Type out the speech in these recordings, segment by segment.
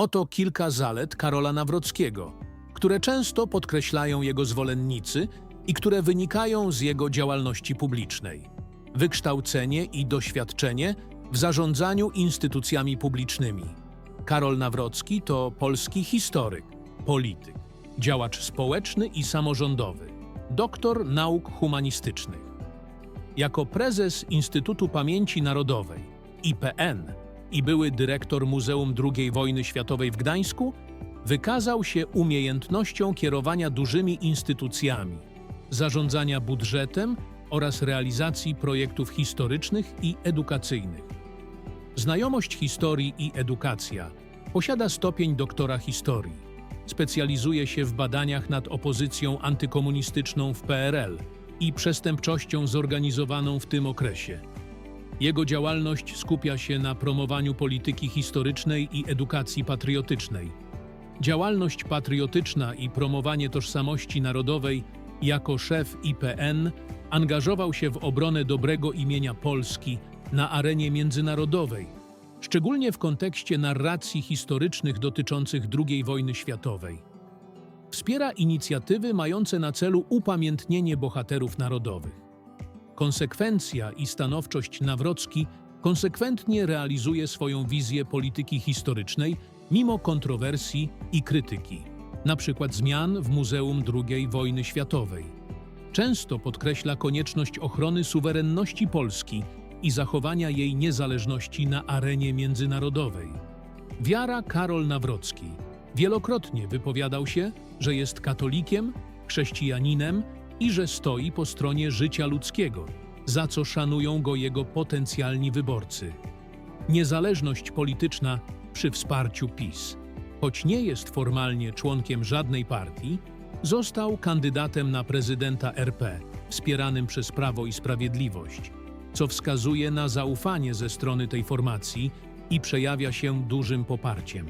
Oto kilka zalet Karola Nawrockiego, które często podkreślają jego zwolennicy i które wynikają z jego działalności publicznej. Wykształcenie i doświadczenie w zarządzaniu instytucjami publicznymi. Karol Nawrocki to polski historyk, polityk, działacz społeczny i samorządowy, doktor nauk humanistycznych. Jako prezes Instytutu Pamięci Narodowej IPN i były dyrektor Muzeum II Wojny Światowej w Gdańsku, wykazał się umiejętnością kierowania dużymi instytucjami, zarządzania budżetem oraz realizacji projektów historycznych i edukacyjnych. Znajomość historii i edukacja. Posiada stopień doktora historii. Specjalizuje się w badaniach nad opozycją antykomunistyczną w PRL i przestępczością zorganizowaną w tym okresie. Jego działalność skupia się na promowaniu polityki historycznej i edukacji patriotycznej. Działalność patriotyczna i promowanie tożsamości narodowej jako szef IPN angażował się w obronę dobrego imienia Polski na arenie międzynarodowej, szczególnie w kontekście narracji historycznych dotyczących II wojny światowej. Wspiera inicjatywy mające na celu upamiętnienie bohaterów narodowych. Konsekwencja i stanowczość Nawrocki konsekwentnie realizuje swoją wizję polityki historycznej mimo kontrowersji i krytyki, np. zmian w Muzeum II wojny światowej. Często podkreśla konieczność ochrony suwerenności Polski i zachowania jej niezależności na arenie międzynarodowej. Wiara Karol Nawrocki wielokrotnie wypowiadał się, że jest katolikiem, chrześcijaninem i że stoi po stronie życia ludzkiego, za co szanują go jego potencjalni wyborcy. Niezależność polityczna przy wsparciu PiS. Choć nie jest formalnie członkiem żadnej partii, został kandydatem na prezydenta RP, wspieranym przez Prawo i Sprawiedliwość, co wskazuje na zaufanie ze strony tej formacji i przejawia się dużym poparciem.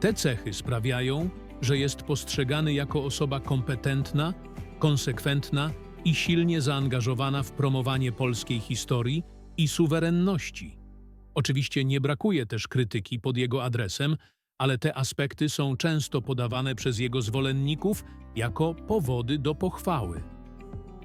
Te cechy sprawiają, że jest postrzegany jako osoba kompetentna, konsekwentna i silnie zaangażowana w promowanie polskiej historii i suwerenności. Oczywiście nie brakuje też krytyki pod jego adresem, ale te aspekty są często podawane przez jego zwolenników jako powody do pochwały.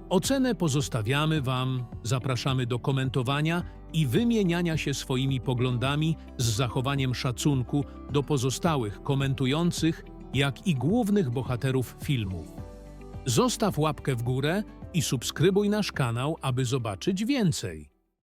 Ocenę pozostawiamy Wam, zapraszamy do komentowania i wymieniania się swoimi poglądami z zachowaniem szacunku do pozostałych komentujących, jak i głównych bohaterów filmów. Zostaw łapkę w górę i subskrybuj nasz kanał, aby zobaczyć więcej.